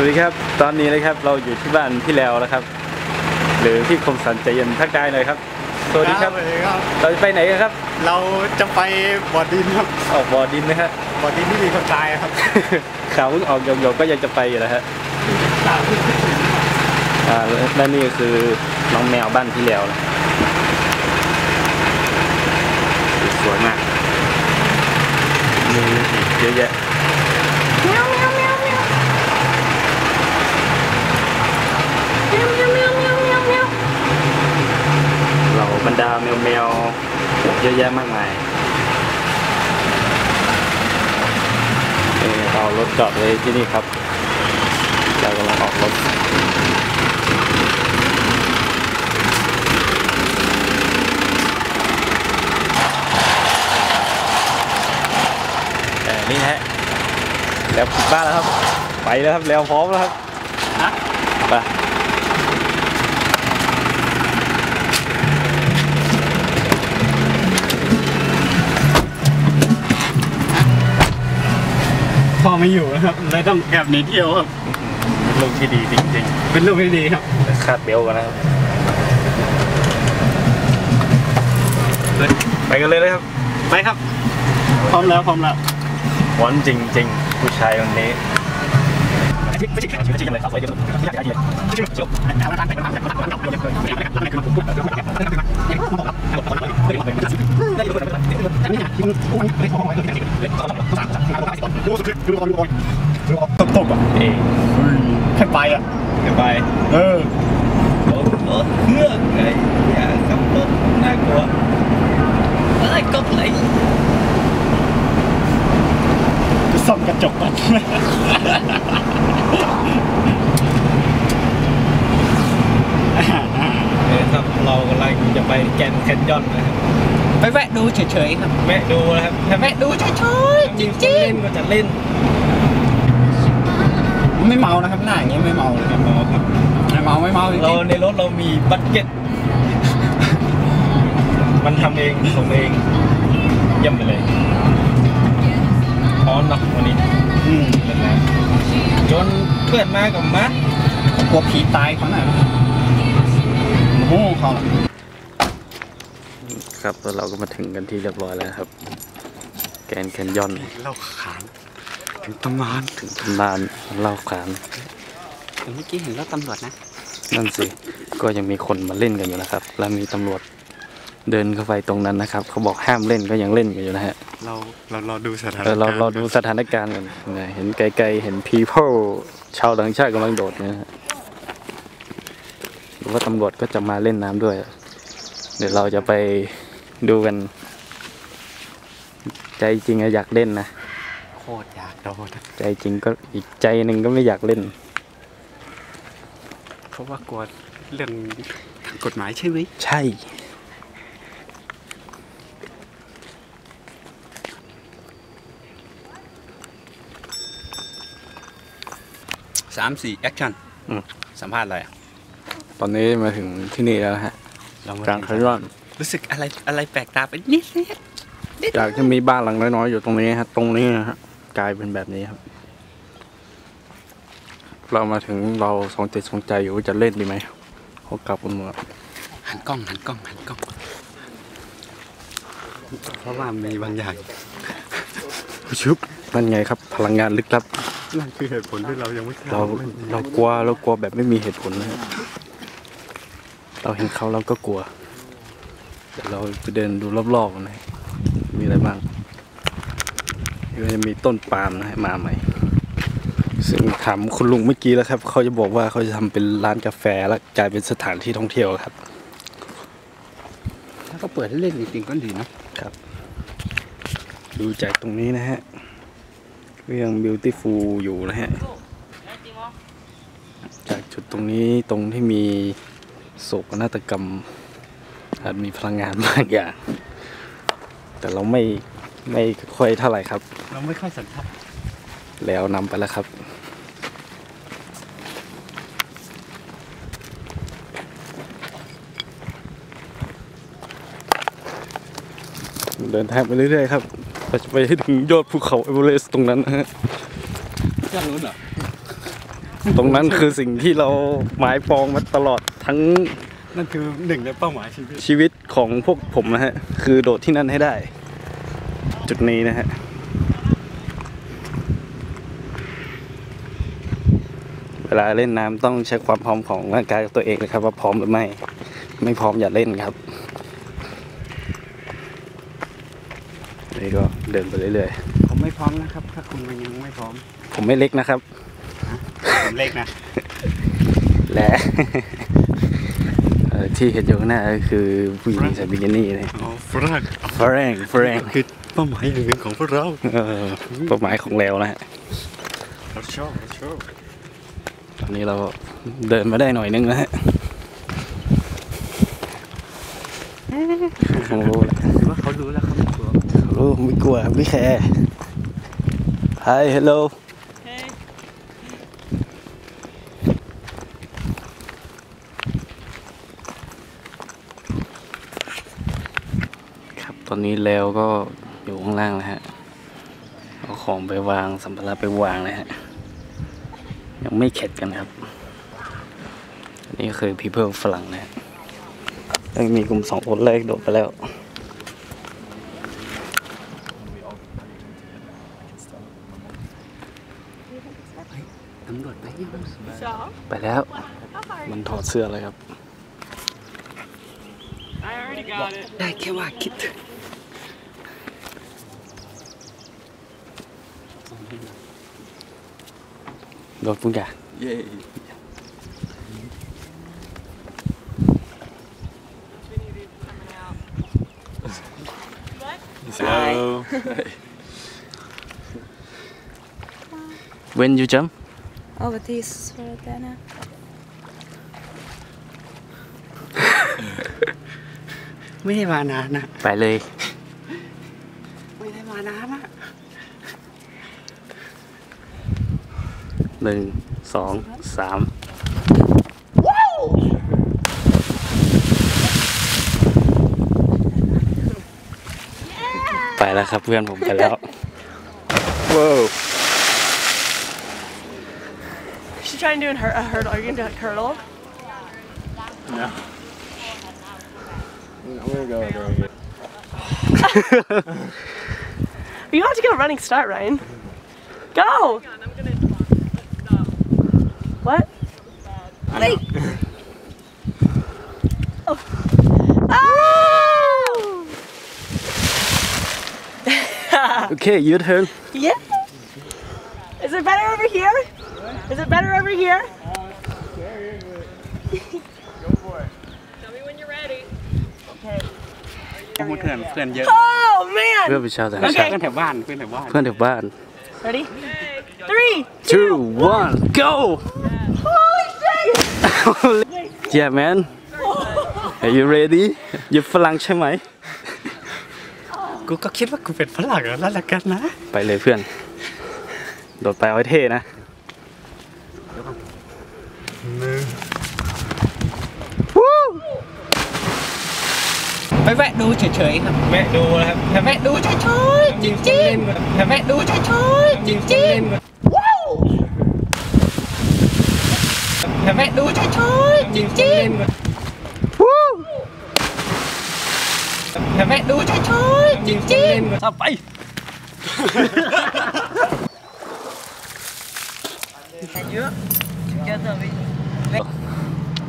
วัสดีครับ ตอนนี้นะครับเราอยู่ที่บ้านพี่แล้วนะครับ หรือพี่คมสันใจเย็นทักทายหน่อยครับสวัสดีครับ สวัสดีครับ เราจะไปไหนกันครับ เราจะไปบ่อดินครับออกบ่อดินนะฮะบ่อดินที่มีคนตายครับข่าวเพิ่งออกหยกๆก็ยังจะไปอยู่นะฮะอ่าและนี่ก็คือน้องแมวบ้านพี่แล้วนะสวยมากมีอีกเยอะแยะ เราบรรดาแม วแมวๆเยอะแยะมากมายเออเรารถจอดไว้ที่นี่ครับเรากำลังออกรถแต่นี่ฮะแล้วปิดบ้านแล้วครับ ไปแล้วครับแล้วพร้อมแล้วครับฮะไป ไม่อยู่นะครับเลยต้องแอบหนีเที่ยวครับลูกที่ดีจริงเป็นลูกที่ดีครับๆคาดเบลต์กันนะครับไปกันเลยนะครับ ไปครับ พร้อมแล้วพร้อมแล้วหวานจริงๆ ผู้ชายคนนี้ ไม่ใช่ไม่ใช่เลยครับไม่ใช่ไม่อยากได้เลยตกตกอะเองให้ไปอะไป เออรถรถเครื่องไงอย่าขับรถน่ากลัวเอ้ยก็ไหลไปส่องกระจกก่อนครับเรากำลังจะไปแกนแคนยอนนะครับ ไปแวะดูเฉยๆครับแวะดูนะครับถ้าแวะดูเฉยๆจมีคนริงเล่นก็จะเล่นๆไม่เมานะครับหน้าอย่างเงี้ยไม่เมาเลยครับเมาครับไม่เมาไม่เมาจริเรางในรถเรามีบัตเก็ต มันทำเองส่งเองเยี่ยมไปเลยพร้อมเนาะวันนี้ๆอืมเล่นน้ำจนเพื่อนมากับมัดกลัวผีตายเขาหน่อยโอ้โหเขาน่ะ ครับแล้วเราก็มาถึงกันที่เรียบร้อยแล้วครับ แกนแคนยอนเราขานถึงตำนานถึงตำนานเล่าขานแต่เมื่อกี้เห็นรถตำรวจนะ นั่นสิ ก็ยังมีคนมาเล่นกันอยู่นะครับ แล้วมีตำรวจเดินเข้าไปตรงนั้นนะครับ เขาบอกห้ามเล่นก็ยังเล่นกันอยู่นะฮะ เราเรารอดูสถานเออการณ์เราเราดูสถานการณ์กันนะเห็นไกลๆ เห็น people ชาวต่างชาติกำลังโดดนะฮะหรือว่าตำรวจก็จะมาเล่นน้ำด้วย เดี๋ยวเราจะไป ดูกัน ใจจริงอะอยากเล่นนะโคตรอยากโดนใจจริงก็อีกใจหนึ่งก็ไม่อยากเล่น เพราะว่ากลัวเรื่องกฎหมายใช่ไหมใช่ สามสี่แอคชั่นอืม สัมภาษณ์อะไรอะตอนนี้มาถึงที่นี่แล้วนะฮะเรามากลางคารอน รู้สึกอะไรอะไรแปลกตาไปนิดนิดนิดจากที่มีบ้านหลังน้อยๆอยู่ตรงนี้ฮะตรงนี้นะฮะกลายเป็นแบบนี้ครับ เรามาถึงเราสองจิตสองใจอยู่ว่าจะเล่นดีไหมเขากลับกันหมดหันกล้องหันกล้องหันกล้องเพราะว่ามีบางอย่างชุบนั่นไงครับ พลังงานลึกลับนั่นคือเหตุผลที่เรายังไม่กล้เราล่นเรากลัวเรากลัวแบบไม่มีเหตุผลนะฮะเราเห็นเขาเราก็กลัวเดี๋ยวเราจะเดินดูรอบๆกันนะฮะมีอะไรบ้างนี่ก็จะมีต้นปาล์มนะฮะมาใหม่ ซึ่งถามคุณลุงเมื่อกี้แล้วครับ เขาจะบอกว่าเขาจะทำเป็นร้านกาแฟแล้วกลายเป็นสถานที่ท่องเที่ยวครับ ถ้าเขาเปิดให้เล่นจริงๆก็ดีนะดูจากตรงนี้นะฮะก็ยัง beautiful อยู่นะฮะ จากจุดตรงนี้ตรงที่มีโศกนาฏกรรม อาจมีพลังงานบางอย่าง แต่เราไม่ไม่ค่อยเท่าไหร่ครับ เราไม่ค่อยสันทัดแล้วนำไปแล้วครับเดินทางไปเรื่อยๆครับเราจะไปให้ถึงยอดภูเขาเอเวอเรสต์ตรงนั้นนะฮะยอดนู้นเหรอ ตรงนั้นคือสิ่งที่เราหมายปองมาตลอดทั้ง นั่นคือหนึ่งในเป้าหมายชีวิต ชีวิตของพวกผมนะฮะ คือโดดที่นั่นให้ได้ จุดนี้นะฮะ เวลาเล่นน้ำต้องเช็คความพร้อมของร่างกายตัวเองนะครับ ว่าพร้อมหรือไม่ ไม่พร้อมอย่าเล่นครับนี่ก็เดินไปเรื่อยผมไม่พร้อมนะครับ ถ้าคุณยังไม่พร้อมๆผมไม่เล็กนะครับ ผมเล็กนะ และเอ่อ ที่เห็นอยู่ข้างหน้าก็คือผู้หญิงใส่บิกินี่นะอ๋อฝรั่งฝรั่งฝรั่งคือเป้าหมายอย่างหนึ่งของพวกเราเออเป้าหมายของเรานะฮะเราชอบเราชอบตอนนี้เราเดินมาได้หน่อยนึงนะฮะคงรู้แหละหรือว่าเขารู้แล้วเขาไม่กลัวรู้ไม่กลัวไม่แคร์ Hi hello Hey ครับต อนนี้แล้วก็อยู่ข้างล่างแล้วฮะ เอาของไปวางสัมภาระไปวางนะฮะ ยังไม่เข็ดกันครับอันนี้คือ people ฝรั่งนะฮะยังมีกลุ่มสองคนแรกโดดไปแล้วตำรวจไปยังไปแล้ว มันถอดเสื้อเลยครับ ได้แค่ว่าคิดโดดปุ้ง กะเย้ so when you jump Over this right there now. ไม่ได้ม หนึ่ง สอง สาม ไปแล้วครับเพื่อนผมไปแล้ว ว้าว She's trying to do a, hur- a hurdle. Are you gonna do a hurdle? You have to get a running start, Ryan. Go! What? Wait. Oh. Oh! โอเค your turn yeah. Is it better over here? Is it better over here? Tell me when you're ready. Okay. เพื่อนเพื่อนเยอะ Oh man! เพื่อนเป็นชาวต่างเพื่อนชาติแถวบ้านเพื่อนแถวบ้านเพื่อนแถวบ้าน Ready? Three. two one go Holy shit! yeah man are you ready อยู่ฝรั่งใช่ไหม กูก็คิดว่ากูเป็นฝรั่งแล้วละกันนะ ไปเลยเพื่อน โดดไปเอาไว้เท่นะ ไปแวะ ดูเฉยๆครับแวะดูนะครับแวะดูเฉยๆจริงๆแวะดูเฉยๆจริงๆว้าวแวะดูเฉยๆจริงๆว้าวแวะดูเฉยๆจริงๆถ้าไป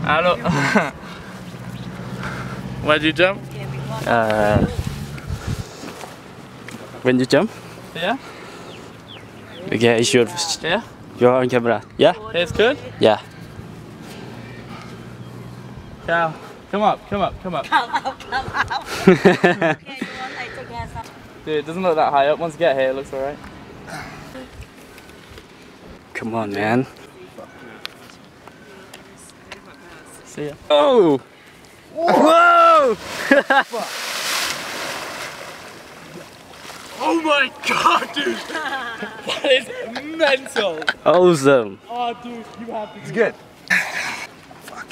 Hello. Where'd you jump? Uh, when you jump Yeah. okay it's your Yeah. you're on camera yeah It's good. yeah Ciao. Come up. Come up. Come up. Come up. Come up. Dude, it doesn't look that high up. Once you get here, it looks alright. come on man See ya. oh whoa Oh my god, dude! that is mental! awesome Oh, ah, dude, you have to. It's good. Fuck.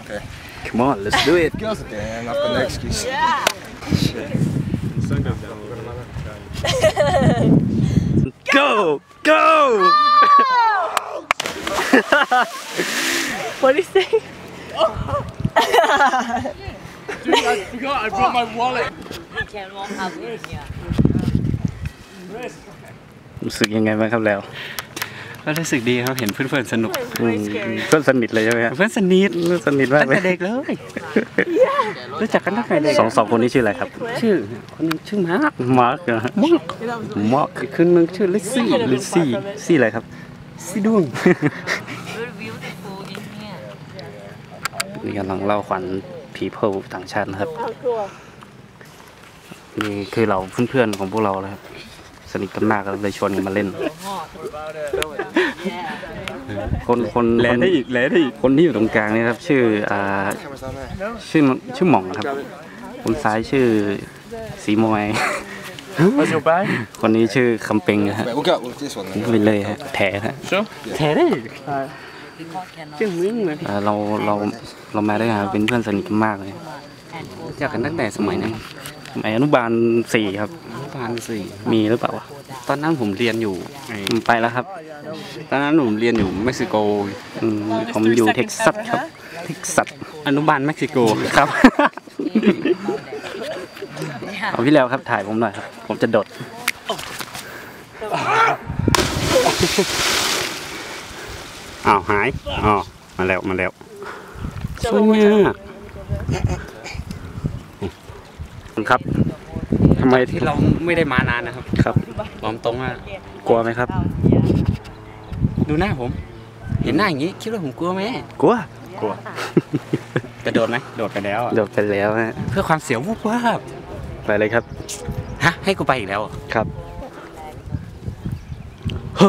Okay. Come on let's do it Girls damn, I've got no excuse. go go What do you say? Dude, I forgot I brought my wallet. รู้สึกยังไงบ้างครับแล้ว ก็รู้สึกดีครับเห็นเพื่อนๆสนุกอืมเพื่อนสนิทเลยใช่ไหมครับเพื่อนสนิทเพื่อนสนิทมากตั้งเลยแต่เด็กเลยรู้จักกันตั้งแต่เด็กสองสองคนนี้ชื่ออะไรครับ ชื่อคนหนึงชื่อมาร์คมาร์กนะมาร์กมาร์กอีกคนหนึงชื่อลิซซี่ลิซซี่ซี่อะไรครับซี่ดวง นี่กำลังเล่าขวัญผีเพิต่างชาตินะครับ นี่คือเราเพื่อนๆของพวกเราแล้วครับ สนิทกันมากก็เลยชวนกันมาเล่น คนคนแลคนได้อีกแลได้อีกคนที่อยู่ตรงกลางนี่ครับ ชื่ออ่าชื่อชื่อหม่องนะครับ คนซ้ายชื่อสีมวย Where's your bag? คนนี้ชื่อคำเป็งนะฮะ We'll go with this one then. ไปเลยฮะแถฮะ Sure. แท้ได้ อีกชื่อมึงเลยอ่าเราเราเรามาด้วยกันเป็นเพื่อนสนิทกันมากเลยรู้จักกันตั้งแต่สมัยนั้นสมัยอนุบาลสี่ครับประมาณสี่มีหรือเปล่าวะตอนนั้นผมเรียนอยู่ไอ้อืมไปแล้วครับ ตอนนั้นผมเรียนอยู่เม็กซิโกอืมผมอยู่เท็กซัสครับเท็กซัสอนุบาลเม็กซิโกครับเอาพี่แล้วครับถ่ายผมหน่อยครับ ผมจะโดด อ้าวหายอ๋อมาแล้วมาแล้วช่วยยากครับทำไมที่ที่เราไม่ได้มานานนะครับครับบอกตรงว่ากลัวไหมครับ ดูหน้าผม เห็นหน้าอย่างนี้คิดว่าผมกลัวไหมกลัวกลัวกระโดดไหมโดดไปแล้วอะโดดไปแล้วฮะเพื่อความเสียววูบวาบไปเลยครับฮะให้กูไปอีกแล้วเหรอครับเฮ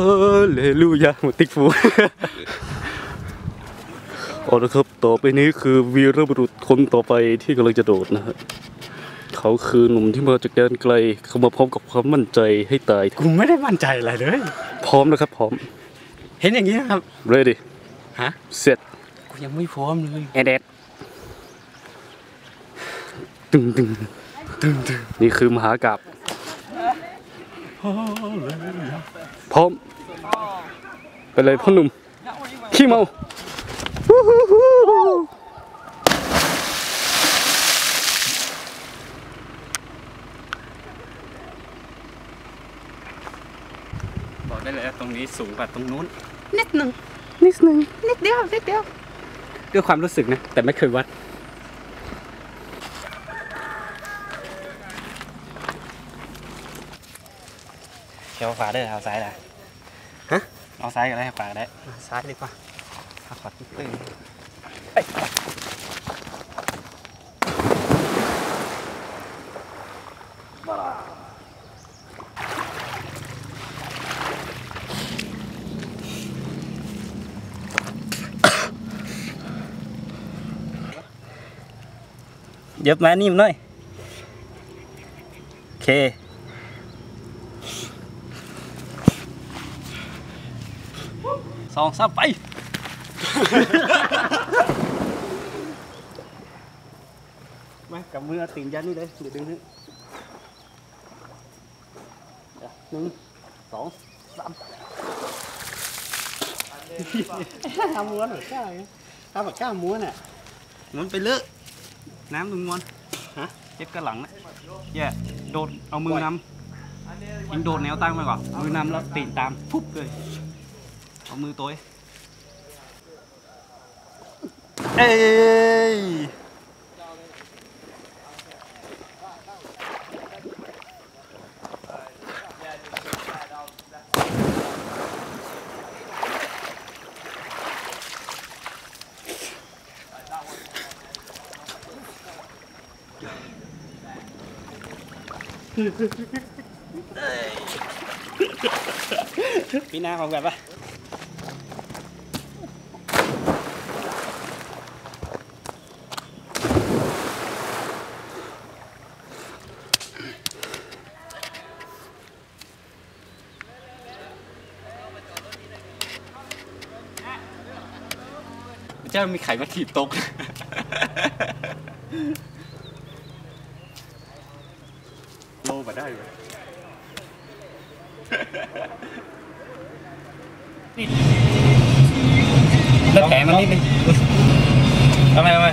เลลูยาหมดติ๊กฟู เอาละครับต่อไปนี้คือวีรบุรุษคนต่อไปที่กำลังจะโดดนะฮะเขาคือหนุ่มที่มาจากแดนไกลเขามาพร้อมกับความมั่นใจให้ตายกูไม่ได้มั่นใจอะไรเลย พร้อมนะครับพร้อม เห็นอย่างนี้นะครับ ready ฮะ set กูยังไม่พร้อมเลย e d i t ตึงตึงตึงตึงนี่คือมหากราบพร้อมไปเลยพ่อหนุ่มขี้เมาวู้ฮู้ฮู้ บอกได้เลยว่าตรงนี้สูงกว่าตรงนู้น นิดหนึ่งนิดหนึ่งด้วยความรู้สึกนะ แต่ไม่เคยวัดเขียวขวาเด้อเอาซ้ายได้ฮะเอาซ้ายก็ได้ขวาก็ได้ซ้ายดีกว่า ขอตึ้งเย็บมานิ่มหน่ มไปมากับมือเอาติ่งยันนี่เลยเดี๋ยวดึงนึงหนึ่งสองสามทำม้วนเหรอกล้าไงทำแบบกล้าม้วนอะมันไปเลอะน้ำตรงมวนฮะเจ็บกระหลังนะแย่โดดเอามือนำยิงโดดแนวตั้งไปก่อนมือนำแล้วตีนตามปุ๊บเลยเอามือตัว เอ้ยปีหน้าของแบบว่า เจ้ามีไข่มาถีบตก โลมาได้ไหมเแล้วแผลมันนิดนึงทำไมทำไม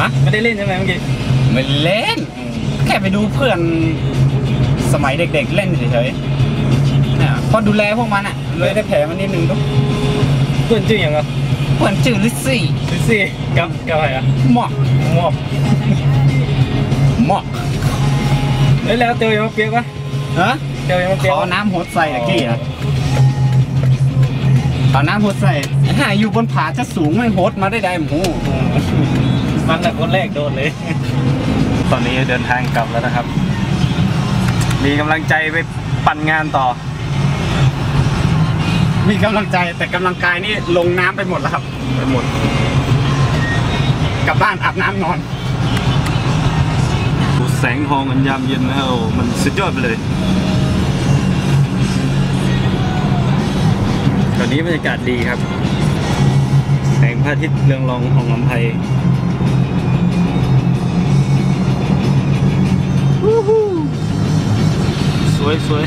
ฮะไม่ได้เล่นใช่ไหมเมื่อกี้ไม่เล่น แค่ไปดูเพื่อนสมัยเด็กๆ เล่นเฉยๆเนี่ยพอดูแลพวกมันอะเลยได้แผลมันนิดนึงทุกเพื่อนชื่ออย่างไร เพื่อนชื่อลิซซี่ลิซซี่กับกับอะไรอะหมอกมอบหมอกแล้วแล้วเตียวยังมาเปียกวะฮะเตียวยังมาเปียกขอวะน้ำหดใส่ตะกี้อะขอน้ำหดใส่หาอยู่บนผาจะสูงไม่หดมาได้ไดหมูมันแต่คนแรกโดนเลย ตอนนี้เดินทางกลับแล้วนะครับ มีกำลังใจไปปั่นงานต่อ มีกำลังใจแต่กำลังกายนี่ลงน้ำไปหมดแล้วครับไปหมดกลับบ้านอาบน้ำนอนดูแสงทองอันยามเย็นนะโอ้มันสุดยอดไปเลยตอนนี้บรรยากาศดีครับ แสงพระอาทิตย์เรืองรองของลำไพสวยสวย